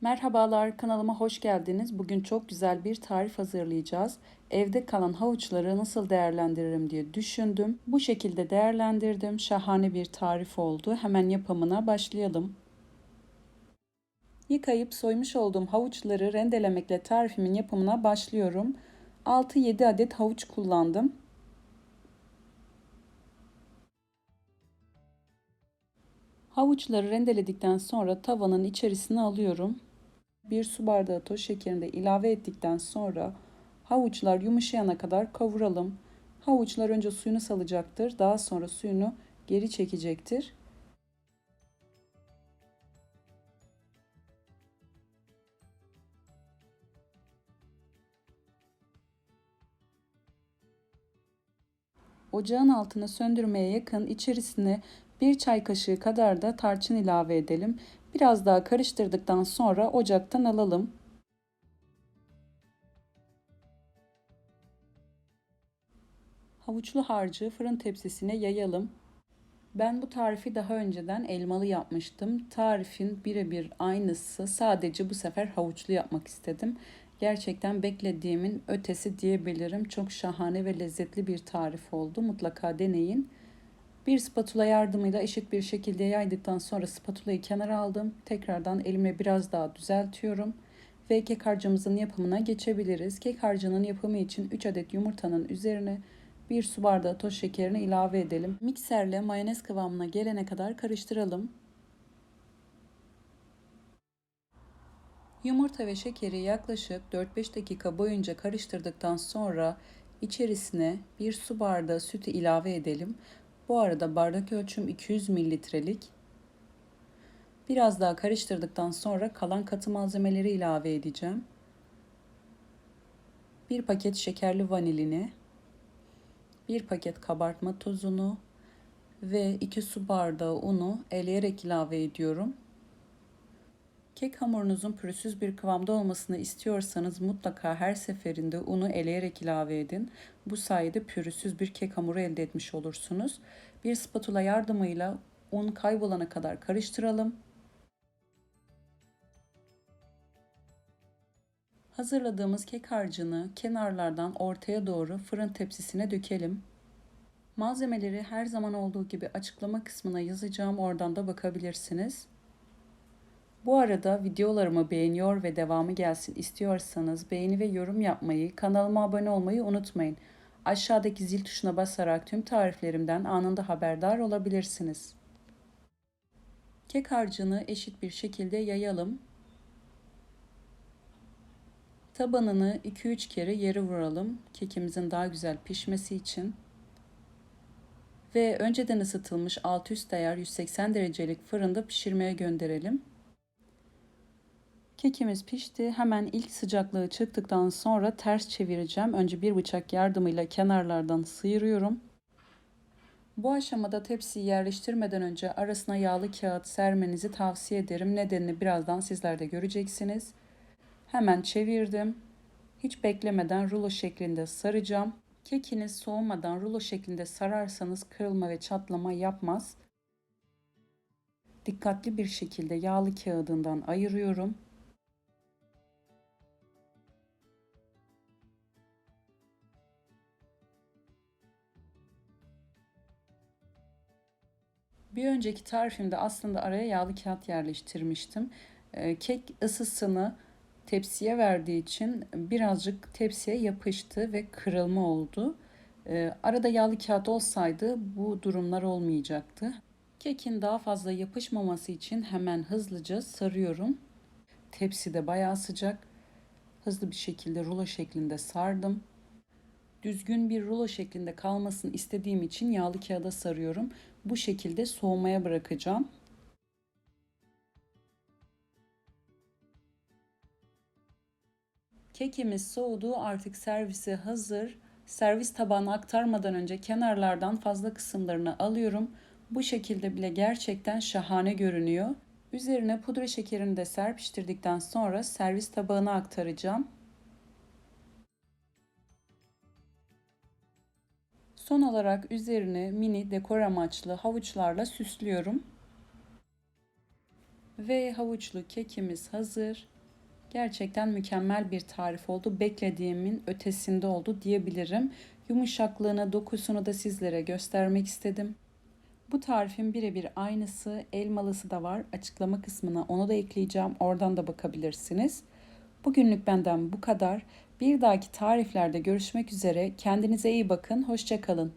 Merhabalar, kanalıma hoş geldiniz. Bugün çok güzel bir tarif hazırlayacağız. Evde kalan havuçları nasıl değerlendiririm diye düşündüm. Bu şekilde değerlendirdim. Şahane bir tarif oldu. Hemen yapımına başlayalım. Yıkayıp soymuş olduğum havuçları rendelemekle tarifimin yapımına başlıyorum. 6-7 adet havuç kullandım. Havuçları rendeledikten sonra tavanın içerisine alıyorum. Bir su bardağı toz şekerini de ilave ettikten sonra havuçlar yumuşayana kadar kavuralım. Havuçlar önce suyunu salacaktır. Daha sonra suyunu geri çekecektir. Ocağın altını söndürmeye yakın içerisine bir çay kaşığı kadar da tarçın ilave edelim. Biraz daha karıştırdıktan sonra ocaktan alalım. Havuçlu harcı fırın tepsisine yayalım. Ben bu tarifi daha önceden elmalı yapmıştım. Tarifin birebir aynısı. Sadece bu sefer havuçlu yapmak istedim. Gerçekten beklediğimin ötesi diyebilirim. Çok şahane ve lezzetli bir tarif oldu. Mutlaka deneyin. Bir spatula yardımıyla eşit bir şekilde yaydıktan sonra spatulayı kenara aldım. Tekrardan elimle biraz daha düzeltiyorum. Ve kek harcımızın yapımına geçebiliriz. Kek harcının yapımı için 3 adet yumurtanın üzerine 1 su bardağı toz şekerini ilave edelim. Mikserle mayonez kıvamına gelene kadar karıştıralım. Yumurta ve şekeri yaklaşık 4-5 dakika boyunca karıştırdıktan sonra içerisine 1 su bardağı sütü ilave edelim. Bu arada bardak ölçüm 200 mililitrelik. Biraz daha karıştırdıktan sonra kalan katı malzemeleri ilave edeceğim. Bir paket şekerli vanilini, bir paket kabartma tozunu ve 2 su bardağı unu eleyerek ilave ediyorum. Kek hamurunuzun pürüzsüz bir kıvamda olmasını istiyorsanız mutlaka her seferinde unu eleyerek ilave edin. Bu sayede pürüzsüz bir kek hamuru elde etmiş olursunuz. Bir spatula yardımıyla un kaybolana kadar karıştıralım. Hazırladığımız kek harcını kenarlardan ortaya doğru fırın tepsisine dökelim. Malzemeleri her zaman olduğu gibi açıklama kısmına yazacağım. Oradan da bakabilirsiniz. Bu arada videolarımı beğeniyor ve devamı gelsin istiyorsanız beğeni ve yorum yapmayı, kanalıma abone olmayı unutmayın. Aşağıdaki zil tuşuna basarak tüm tariflerimden anında haberdar olabilirsiniz. Kek harcını eşit bir şekilde yayalım. Tabanını 2-3 kere yere vuralım kekimizin daha güzel pişmesi için. Ve önceden ısıtılmış alt üst ayar 180 derecelik fırında pişirmeye gönderelim. Kekimiz pişti. Hemen ilk sıcaklığı çıktıktan sonra ters çevireceğim. Önce bir bıçak yardımıyla kenarlardan sıyırıyorum. Bu aşamada tepsiyi yerleştirmeden önce arasına yağlı kağıt sermenizi tavsiye ederim. Nedenini birazdan sizler de göreceksiniz. Hemen çevirdim. Hiç beklemeden rulo şeklinde saracağım. Kekiniz soğumadan rulo şeklinde sararsanız kırılma ve çatlama yapmaz. Dikkatli bir şekilde yağlı kağıdından ayırıyorum. Bir önceki tarifimde aslında araya yağlı kağıt yerleştirmiştim. Ee, kek ısısını tepsiye verdiği için birazcık tepsiye yapıştı ve kırılma oldu. Ee, arada yağlı kağıt olsaydı bu durumlar olmayacaktı. Kekin daha fazla yapışmaması için hemen hızlıca sarıyorum. Tepsi de bayağı sıcak. Hızlı bir şekilde rulo şeklinde sardım. Düzgün bir rulo şeklinde kalmasını istediğim için yağlı kağıda sarıyorum. Bu şekilde soğumaya bırakacağım. Kekimiz soğudu artık servise hazır. Servis tabağına aktarmadan önce kenarlardan fazla kısımlarını alıyorum. Bu şekilde bile gerçekten şahane görünüyor. Üzerine pudra şekerini de serpiştirdikten sonra servis tabağına aktaracağım. Son olarak üzerine mini dekor amaçlı havuçlarla süslüyorum. Ve havuçlu kekimiz hazır. Gerçekten mükemmel bir tarif oldu. Beklediğimin ötesinde oldu diyebilirim. Yumuşaklığını, dokusunu da sizlere göstermek istedim. Bu tarifin birebir aynısı, elmalısı da var. Açıklama kısmına onu da ekleyeceğim. Oradan da bakabilirsiniz. Bugünlük benden bu kadar. Bir dahaki tariflerde görüşmek üzere. Kendinize iyi bakın. Hoşçakalın.